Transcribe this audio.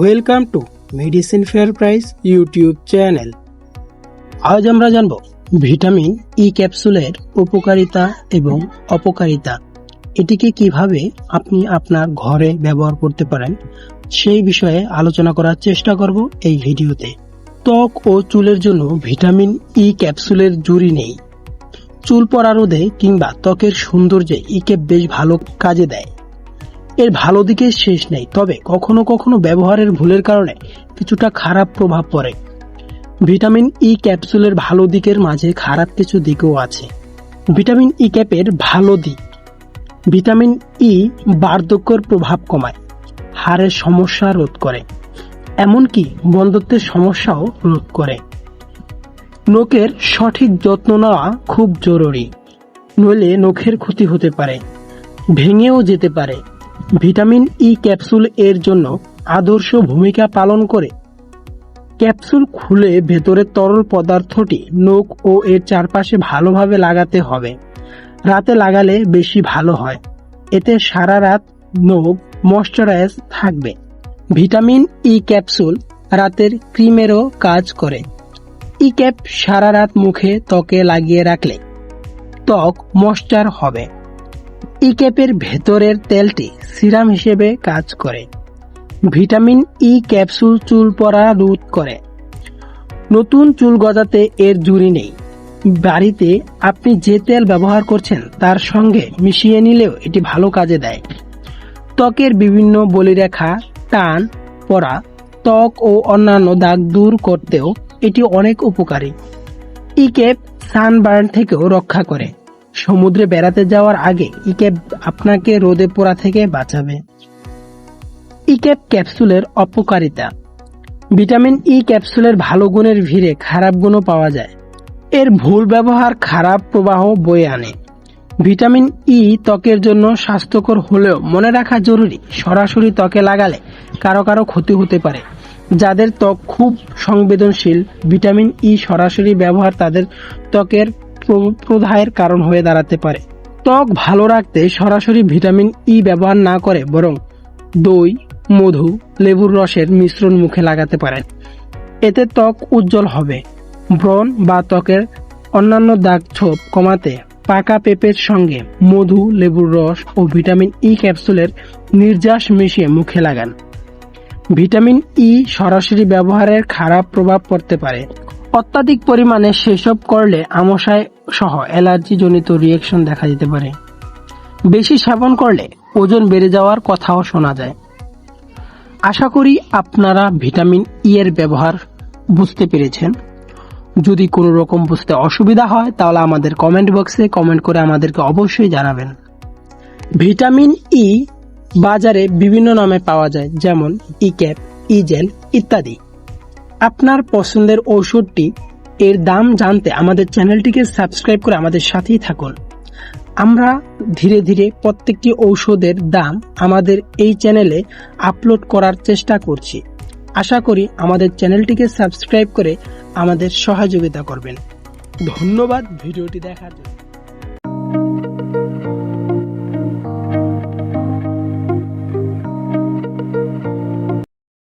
Welcome to medicine fair price YouTube channel আজ আমরা জানব ভিটামিন ই ক্যাপসুলের উপকারিতা এবং অপকারিতা। এটিকে কীভাবে আপনি আপনার ঘরে ব্যবহার করতে পারেন, সেই বিষয়ে আলোচনা করার চেষ্টা করব এই ভিডিওতে। ত্বক ও চুলের জন্য ভিটামিন ই ক্যাপসুলের জুড়ি নেই। চুল পড়া রোধে কিংবা ত্বকের সৌন্দর্যে ইকে বেশ ভালো কাজে দেয়। এর ভালো দিকের শেষ নেই। তবে কখনো কখনো ব্যবহারের ভুলের কারণে কিছুটা খারাপ প্রভাব পড়ে। ভিটামিন ই ক্যাপসুলের ভালো দিকের মাঝে খারাপ কিছু দিকও আছে। ভিটামিন ই ক্যাপের ভালো দিক। ভিটামিন ই বার্ধক্যর প্রভাব কমায় হাড়ের সমস্যা রোধ করে, এমনকি বন্ধত্বের সমস্যাও রোধ করে। নখের সঠিক যত্ন নেওয়া খুব জরুরি। নইলে নখের ক্ষতি হতে পারে, ভেঙেও যেতে পারে। ভিটামিন ই ক্যাপসুল এর জন্য আদর্শ ভূমিকা পালন করে। ক্যাপসুল খুলে ভেতরের তরল পদার্থটি নখ ও এর চারপাশে ভালোভাবে লাগাতে হবে। রাতে লাগালে বেশি ভালো হয়। এতে সারা রাত নখ ময়শ্চারাইজ থাকবে। ভিটামিন ই ক্যাপসুল রাতের ক্রিমেরও কাজ করে। ই ক্যাপ সারা রাত মুখে ত্বকে লাগিয়ে রাখলে ত্বক ময়শ্চার হবে। ক্যাপের ভেতরের তেলটি সিরাম হিসেবে কাজ করে। ভিটামিন ই ক্যাপসুল চুল পড়া রোধ করে। নতুন চুল গজাতে এর জুড়ি নেই। বাড়িতে আপনি যে তেল ব্যবহার করছেন তার সঙ্গে মিশিয়ে নিলেও এটি ভালো কাজে দেয়। ত্বকের বিভিন্ন বলিরেখা, টান, পড়া, ত্বক ও অন্যান্য দাগ দূর করতেও এটি অনেক উপকারী। ইকেপ সানবার্ন থেকেও রক্ষা করে। সমুদ্রে বেড়াতে যাওয়ার আগে ইকেপ আপনাকে রোদে পোড়া থেকে বাঁচাবে। ইকেপ ক্যাপসুলের অপকারিতা। ভিটামিন ই ক্যাপসুলের ভালো গুণের ভিড়ে খারাপ গুণও পাওয়া যায়। এর ভুল ব্যবহার খারাপ প্রবাহ বয়ে আনে। ভিটামিন ই ত্বকের জন্য স্বাস্থ্যকর হলেও মনে রাখা জরুরি, সরাসরি ত্বকে লাগালে কারও কারও ক্ষতি হতে পারে। যাদের ত্বক খুব সংবেদনশীল, ভিটামিন ই সরাসরি ব্যবহার তাদের ত্বকের প্রদাহের কারণ হয়ে দাঁড়াতে পারে। ত্বক ভালো রাখতে সরাসরি ভিটামিন ই ব্যবহার না করে বরং দই, মধু, লেবুর রসের মিশ্রণ মুখে লাগাতে পারেন। এতে ত্বক উজ্জ্বল হবে। ব্রণ বা ত্বকের অন্যান্য দাগ ছোপ কমাতে পাকা পেঁপের সঙ্গে মধু, লেবুর রস ও ভিটামিন ই ক্যাপসুলের নির্যাস মিশিয়ে মুখে লাগান। ভিটামিন ই সরাসরি ব্যবহারের খারাপ প্রভাব পড়তে পারে। অত্যাধিক পরিমাণে সেসব করলে আমশায় সহ অ্যালার্জি জনিত রিয়েকশন দেখা দিতে পারে। বেশি সেবন করলে ওজন বেড়ে যাওয়ার কথাও শোনা যায়। আশা করি আপনারা ভিটামিন ই এর ব্যবহার বুঝতে পেরেছেন। যদি কোনো রকম বুঝতে অসুবিধা হয়, তাহলে আমাদের কমেন্ট বক্সে কমেন্ট করে আমাদেরকে অবশ্যই জানাবেন। ভিটামিন ই বাজারে বিভিন্ন নামে পাওয়া যায়, যেমন ই ক্যাপ ই জেল ইত্যাদি। আপনার পছন্দের ঔষধটি এর দাম জানতে আমাদের চ্যানেলটিকে সাবস্ক্রাইব করে আমাদের সাথেই থাকুন। আমরা ধীরে ধীরে প্রত্যেকটি ঔষধের দাম আমাদের এই চ্যানেলে আপলোড করার চেষ্টা করছি। আশা করি আমাদের চ্যানেলটিকে সাবস্ক্রাইব করে আমাদের সহযোগিতা করবেন। ধন্যবাদ ভিডিওটি দেখার জন্য।